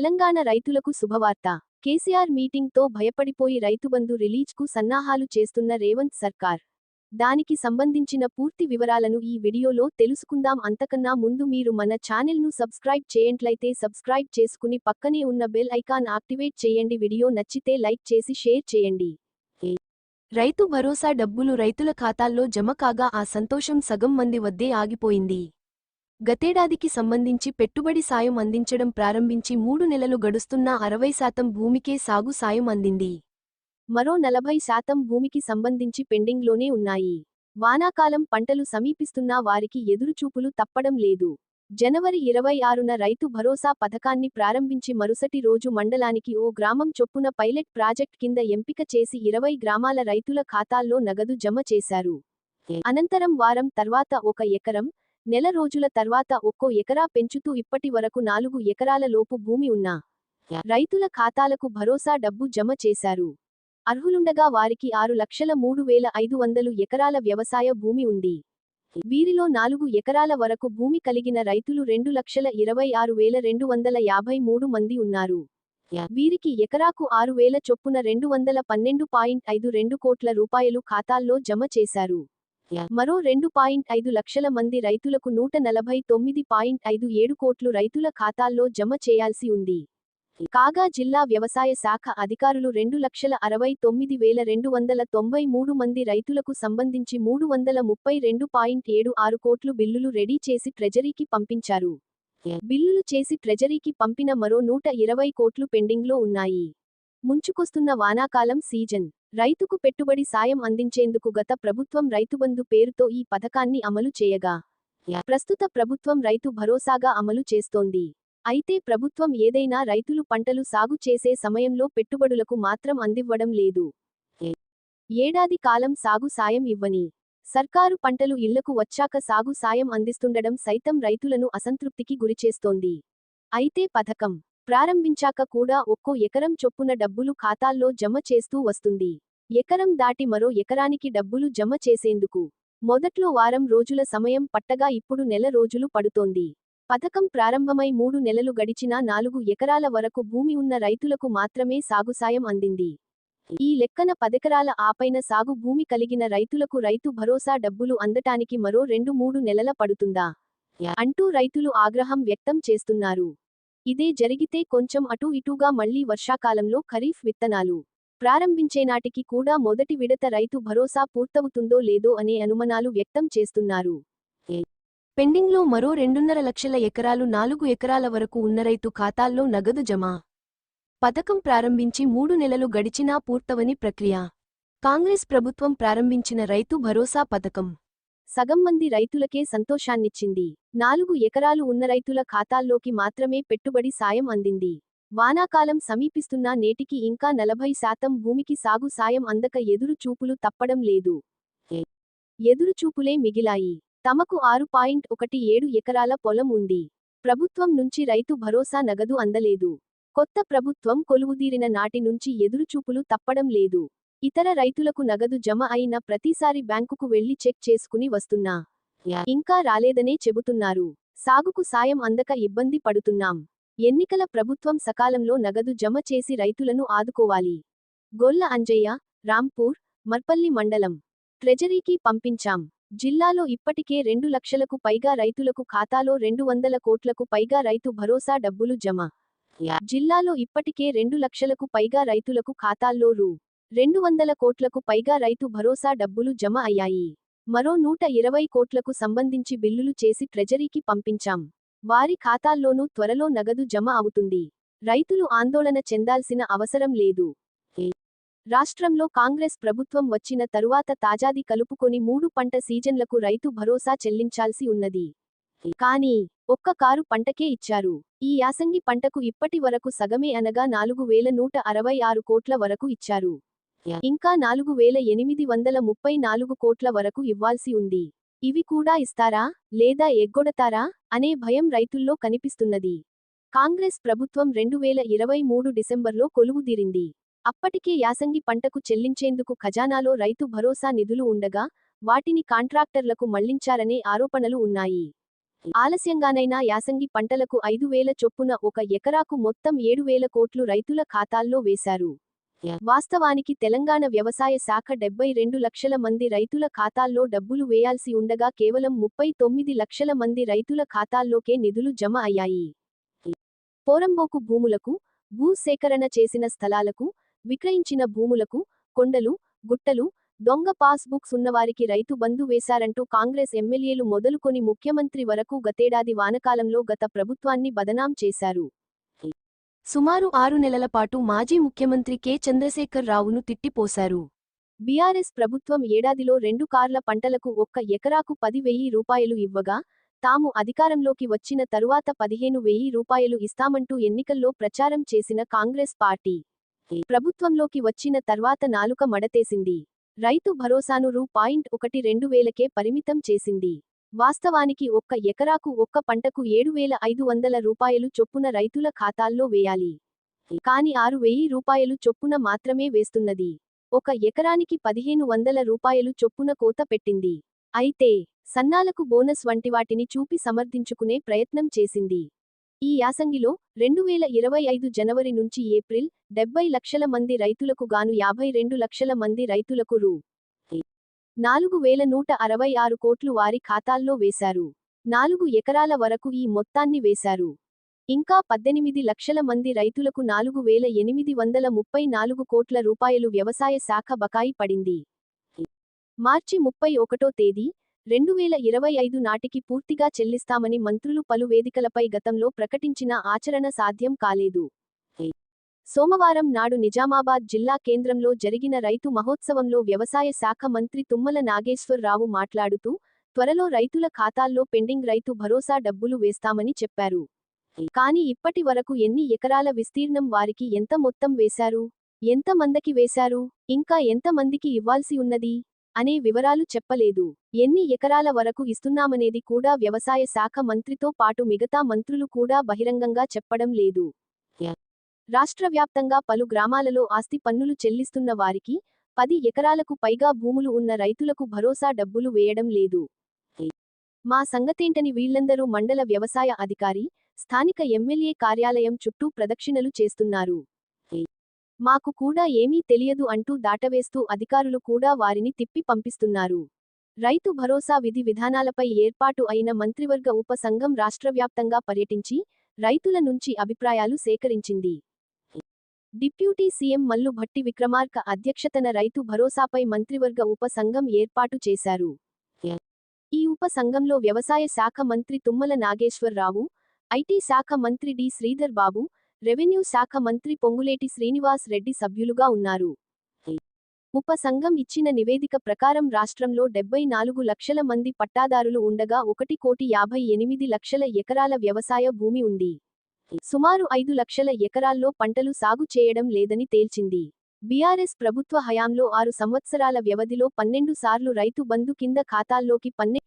తెలంగాణ రైతులకు శుభవార్త. కేసీఆర్ మీటింగ్తో భయపడిపోయి రైతుబంధు రిలీజ్కు సన్నాహాలు చేస్తున్న రేవంత్ సర్కార్. దానికి సంబంధించిన పూర్తి వివరాలను ఈ వీడియోలో తెలుసుకుందాం. అంతకన్నా ముందు మీరు మన ఛానెల్ను సబ్స్క్రైబ్ చేయంట్లయితే సబ్స్క్రైబ్ చేసుకుని పక్కనే ఉన్న బెల్ ఐకాన్ యాక్టివేట్ చేయండి. వీడియో నచ్చితే లైక్ చేసి షేర్ చేయండి. రైతు భరోసా డబ్బులు రైతుల ఖాతాల్లో జమ కాగా ఆ సంతోషం సగం మంది వద్దే ఆగిపోయింది. గతేడాదికి సంబంధించి పెట్టుబడి సాయం అందించడం ప్రారంభించి మూడు నెలలు గడుస్తున్నా అరవై శాతం భూమికే సాగు సాయం అందింది. మరో నలభై శాతం భూమికి సంబంధించి పెండింగ్లోనే ఉన్నాయి. వానాకాలం పంటలు సమీపిస్తున్నా వారికి ఎదురుచూపులు తప్పడం లేదు. జనవరి ఇరవై ఆరున రైతు భరోసా పథకాన్ని ప్రారంభించి మరుసటి రోజు మండలానికి ఓ గ్రామం చొప్పున పైలట్ ప్రాజెక్ట్ కింద ఎంపిక చేసి ఇరవై గ్రామాల రైతుల ఖాతాల్లో నగదు జమ చేశారు. అనంతరం వారం తర్వాత ఒక ఎకరం నెల రోజుల తర్వాత ఒక్కో ఎకరా పెంచుతూ ఇప్పటి వరకు నాలుగు ఎకరాల లోపు భూమి ఉన్నా రైతుల ఖాతాలకు భరోసా డబ్బు జమ చేశారు. అర్హులుండగా వారికి ఆరు లక్షల మూడు వేల ఐదు వందలు ఎకరాల వ్యవసాయ భూమి ఉంది. వీరిలో నాలుగు ఎకరాల వరకు భూమి కలిగిన రైతులు రెండు లక్షల ఇరవై ఆరు వేల రెండు వందల యాభై మూడు మంది ఉన్నారు. వీరికి ఎకరాకు ఆరు వేల చొప్పున రెండు వందల పన్నెండు పాయింట్ ఐదు రెండు కోట్ల రూపాయలు ఖాతాల్లో జమ చేశారు. మరో రెండు పాయింట్ ఐదు లక్షల మంది రైతులకు నూట నలభై తొమ్మిది పాయింట్ ఐదు ఏడు కోట్లు రైతుల ఖాతాల్లో జమ చేయాల్సి ఉంది. కాగా జిల్లా వ్యవసాయ శాఖ అధికారులు రెండు లక్షల అరవై తొమ్మిది వేల రెండు వందల తొంభై మూడు మంది రైతులకు సంబంధించి మూడు వందల ముప్పై రెండు పాయింట్ ఏడు ఆరు కోట్లు బిల్లులు రెడీ చేసి ట్రెజరీకి పంపించారు. బిల్లులు చేసి ట్రెజరీకి పంపిన మరో నూట ఇరవై కోట్లు పెండింగ్లో ఉన్నాయి. ముంచుకొస్తున్న వానాకాలం సీజన్. రైతుకు పెట్టుబడి సాయం అందించేందుకు గత ప్రభుత్వం రైతుబంధు పేరుతో ఈ పథకాన్ని అమలు చేయగా ప్రస్తుత ప్రభుత్వం రైతు భరోసాగా అమలు చేస్తోంది. అయితే ప్రభుత్వం ఏదైనా రైతులు పంటలు సాగు చేసే సమయంలో పెట్టుబడులకు మాత్రం అందివ్వడం లేదు. ఏడాది కాలం సాగు సాయం ఇవ్వని సర్కారు పంటలు ఇళ్ళకు వచ్చాక సాగు సాయం అందిస్తుండడం సైతం రైతులను అసంతృప్తికి గురిచేస్తోంది. అయితే పథకం ప్రారంభించాక కూడా ఒక్కో ఎకరం చొప్పున డబ్బులు ఖాతాల్లో జమ చేస్తూ వస్తుంది. ఎకరం దాటి మరో ఎకరానికి డబ్బులు జమ చేసేందుకు మొదట్లో వారం రోజుల సమయం పట్టగా ఇప్పుడు నెల రోజులు పడుతోంది. పథకం ప్రారంభమై మూడు నెలలు గడిచినా నాలుగు ఎకరాల వరకు భూమి ఉన్న రైతులకు మాత్రమే సాగు సాయం అందింది. ఈ లెక్కన పదెకరాల ఆపైన సాగు భూమి కలిగిన రైతులకు రైతు భరోసా డబ్బులు అందటానికి మరో రెండు మూడు నెలల పడుతుందా? అంటూ రైతులు ఆగ్రహం వ్యక్తం చేస్తున్నారు. ఇదే జరిగితే కొంచెం అటూ ఇటూగా మళ్ళీ వర్షాకాలంలో ఖరీఫ్ విత్తనాలు ప్రారంభించేనాటికి కూడా మొదటి విడత రైతు భరోసా పూర్తవుతుందో లేదో అనే అనుమానాలు వ్యక్తం చేస్తున్నారు. పెండింగ్లో మరో రెండున్నర లక్షల ఎకరాలు నాలుగు ఎకరాల వరకు ఉన్న రైతు ఖాతాల్లో నగదు జమ పథకం ప్రారంభించి మూడు నెలలు గడిచినా పూర్తవని ప్రక్రియ. కాంగ్రెస్ ప్రభుత్వం ప్రారంభించిన రైతు భరోసా పథకం సగం మంది రైతులకే సంతోషాన్నిచ్చింది. నాలుగు ఎకరాలు ఉన్న రైతుల ఖాతాల్లోకి మాత్రమే పెట్టుబడి సాయం అందింది. వానాకాలం సమీపిస్తున్నా నేటికి ఇంకా నలభై శాతం భూమికి సాగు సాయం అందక ఎదురు చూపులు తప్పడం లేదు. ఎదురుచూపులే మిగిలాయి. తమకు ఆరు పాయింట్ ఒకటి ఏడు ఎకరాల పొలం ఉంది. ప్రభుత్వం నుంచి రైతు భరోసా నగదు అందలేదు. కొత్త ప్రభుత్వం కొలువుదీరిన నాటి నుంచి ఎదురుచూపులు తప్పడం లేదు. ఇతర రైతులకు నగదు జమ అయిన ప్రతిసారి బ్యాంకుకు వెళ్ళి చెక్ చేసుకుని వస్తున్నా. ఇంకా రాలేదనే చెబుతున్నారు. సాగుకు సాయం అందక ఇబ్బంది పడుతున్నాం. ఎన్నికల ప్రభుత్వం సకాలంలో నగదు జమ చేసి రైతులను ఆదుకోవాలి. గొల్ల అంజయ్య రాంపూర్ మర్పల్లి మండలం ట్రెజరీకి పంపించాం. జిల్లాలో ఇప్పటికే రెండు లక్షలకు పైగా రైతులకు ఖాతాలో రెండు వందల కోట్లకు పైగా రైతు భరోసా డబ్బులు జమ. జిల్లాలో ఇప్పటికే రెండు లక్షలకు పైగా రైతులకు ఖాతాల్లో రూ. రెండు వందల కోట్లకు పైగా రైతు భరోసా డబ్బులు జమ అయ్యాయి. మరో నూట ఇరవై కోట్లకు సంబంధించి బిల్లులు చేసి ట్రెజరీకి పంపించాం. వారి ఖాతాల్లోనూ త్వరలో నగదు జమ అవుతుంది. రైతులు ఆందోళన చెందాల్సిన అవసరం లేదు. రాష్ట్రంలో కాంగ్రెస్ ప్రభుత్వం వచ్చిన తరువాత తాజాది కలుపుకొని మూడు పంట సీజన్లకు రైతు భరోసా చెల్లించాల్సి ఉన్నది. కానీ ఒక్క కారు పంటకే ఇచ్చారు. ఈ యాసంగి పంటకు ఇప్పటి వరకు సగమే అనగా నాలుగు వేల నూట అరవై ఆరు కోట్ల వరకు ఇచ్చారు. ఇంకా నాలుగు వేల ఎనిమిది వందల ముప్పై నాలుగు కోట్ల వరకు ఇవ్వాల్సి ఉంది. ఇవి కూడా ఇస్తారా? లేదా ఎగ్గొడతారా? అనే భయం రైతుల్లో కనిపిస్తున్నది. కాంగ్రెస్ ప్రభుత్వం రెండు వేల ఇరవై మూడు డిసెంబర్లో కొలువుదీరింది అప్పటికే యాసంగి పంటకు చెల్లించేందుకు ఖజానాలో రైతు భరోసా నిధులు ఉండగా వాటిని కాంట్రాక్టర్లకు మళ్ళించారనే ఆరోపణలు ఉన్నాయి. ఆలస్యంగానైనా యాసంగి పంటలకు ఐదు వేల చొప్పున ఒక ఎకరాకు మొత్తం ఏడు వేల కోట్లు రైతుల ఖాతాల్లో వేశారు. వాస్తవానికి తెలంగాణ వ్యవసాయ శాఖ డెబ్బై రెండు లక్షల మంది రైతుల ఖాతాల్లో డబ్బులు వేయాల్సి ఉండగా కేవలం ముప్పై తొమ్మిది లక్షల మంది రైతుల ఖాతాల్లోకే నిధులు జమ అయ్యాయి. పోరంబోకు భూములకు భూ సేకరణ చేసిన స్థలాలకు విక్రయించిన భూములకు కొండలు గుట్టలు దొంగ పాస్ బుక్స్ ఉన్నవారికి రైతు బంధు వేశారంటూ కాంగ్రెస్ ఎమ్మెల్యేలు మొదలుకొని ముఖ్యమంత్రి వరకు గతేడాది వానకాలంలో గత ప్రభుత్వాన్ని బదనాం చేశారు. సుమారు ఆరు నెలల పాటు మాజీ ముఖ్యమంత్రి కె. చంద్రశేఖర్ రావును తిట్టిపోశారు. బీఆర్ఎస్ ప్రభుత్వం ఏడాదిలో రెండు కార్ల పంటలకు ఒక్క ఎకరాకు పది వెయ్యి రూపాయలు ఇవ్వగా తాము అధికారంలోకి వచ్చిన తరువాత పదిహేను వెయ్యి రూపాయలు ఇస్తామంటూ ఎన్నికల్లో ప్రచారం చేసిన కాంగ్రెస్ పార్టీ ప్రభుత్వంలోకి వచ్చిన తర్వాత నాలుక మడతేసింది. రైతు భరోసాను రూ. పాయింట్ ఒకటి రెండు వేలకే పరిమితం చేసింది. వాస్తవానికి ఒక్క ఎకరాకు ఒక్క పంటకు ఏడు వేల ఐదు వందల రూపాయలు చొప్పున రైతుల ఖాతాల్లో వేయాలి. కాని ఆరు వెయ్యి రూపాయలు చొప్పున మాత్రమే వేస్తున్నది. ఒక ఎకరానికి పదిహేను వందల రూపాయలు చొప్పున కోత పెట్టింది. అయితే సన్నాలకు బోనస్ వంటి వాటిని చూపి సమర్థించుకునే ప్రయత్నం చేసింది. ఈ యాసంగిలో రెండు వేల ఇరవై ఐదు జనవరి నుంచి ఏప్రిల్ డెబ్బై లక్షల మంది రైతులకు గాను యాభై రెండు లక్షల మంది రైతులకు రూ. నాలుగు వేల నూట అరవై ఆరు కోట్లు వారి ఖాతాల్లో వేశారు. నాలుగు ఎకరాల వరకు ఈ మొత్తాన్ని వేశారు. ఇంకా పద్దెనిమిది లక్షల మంది రైతులకు నాలుగు వేల ఎనిమిది వందల ముప్పై నాలుగు కోట్ల రూపాయలు వ్యవసాయ శాఖ బకాయి పడింది. మార్చి ముప్పై ఒకటో తేదీ రెండు వేల ఇరవై ఐదు నాటికి పూర్తిగా చెల్లిస్తామని మంత్రులు పలు వేదికలపై గతంలో ప్రకటించిన ఆచరణ సాధ్యం కాలేదు. సోమవారం నాడు నిజామాబాద్ జిల్లా కేంద్రంలో జరిగిన రైతు మహోత్సవంలో వ్యవసాయ శాఖ మంత్రి తుమ్మల నాగేశ్వరరావు మాట్లాడుతూ త్వరలో రైతుల ఖాతాల్లో పెండింగ్ రైతు భరోసా డబ్బులు వేస్తామని చెప్పారు. కాని ఇప్పటి వరకు ఎన్ని ఎకరాల విస్తీర్ణం వారికి ఎంత మొత్తం వేశారు? ఎంత మందకి వేశారు? ఇంకా ఎంత మందికి ఇవ్వాల్సి ఉన్నది? అనే వివరాలు చెప్పలేదు. ఎన్ని ఎకరాల వరకు ఇస్తున్నామనేది కూడా వ్యవసాయ శాఖ మంత్రితో పాటు మిగతా మంత్రులు కూడా బహిరంగంగా చెప్పడం లేదు. రాష్ట్ర వ్యాప్తంగా పలు గ్రామాలలో ఆస్తి పన్నులు చెల్లిస్తున్న వారికి పది ఎకరాలకు పైగా భూములు ఉన్న రైతులకు భరోసా డబ్బులు వేయడం లేదు. మా సంగతేంటని వీళ్ళందరూ మండల వ్యవసాయ అధికారి స్థానిక ఎమ్మెల్యే కార్యాలయం చుట్టూ ప్రదక్షిణలు చేస్తున్నారు. మాకు కూడా ఏమీ తెలియదు అంటూ దాటవేస్తూ అధికారులు కూడా వారిని తిప్పి పంపిస్తున్నారు. రైతు భరోసా విధి విధానాలపై ఏర్పాటు అయిన మంత్రివర్గ ఉప సంఘం రాష్ట్రవ్యాప్తంగా పర్యటించి రైతుల నుంచి అభిప్రాయాలు సేకరించింది. డిప్యూటీ సీఎం మల్లు భట్టి విక్రమార్క అధ్యక్షతన రైతు భరోసాపై మంత్రివర్గ ఉప సంఘం ఏర్పాటు చేశారు. ఈ ఉప సంఘంలో వ్యవసాయ శాఖ మంత్రి తుమ్మల నాగేశ్వరరావు ఐటీ శాఖ మంత్రి డి శ్రీధర్ బాబు రెవెన్యూ శాఖ మంత్రి పొంగులేటి శ్రీనివాస్ రెడ్డి సభ్యులుగా ఉన్నారు. ఉప సంఘం ఇచ్చిన నివేదిక ప్రకారం రాష్ట్రంలో డెబ్బై నాలుగు లక్షల మంది పట్టాదారులు ఉండగా ఒకటి కోటి యాభై ఎనిమిది లక్షల ఎకరాల వ్యవసాయ భూమి ఉంది. సుమారు ఐదు లక్షల ఎకరాల్లో పంటలు సాగు చేయడం లేదని తేల్చింది. బీఆర్ఎస్ ప్రభుత్వ హయాంలో ఆరు సంవత్సరాల వ్యవధిలో పన్నెండు సార్లు రైతు బంధు కింద ఖాతాల్లోకి పన్నె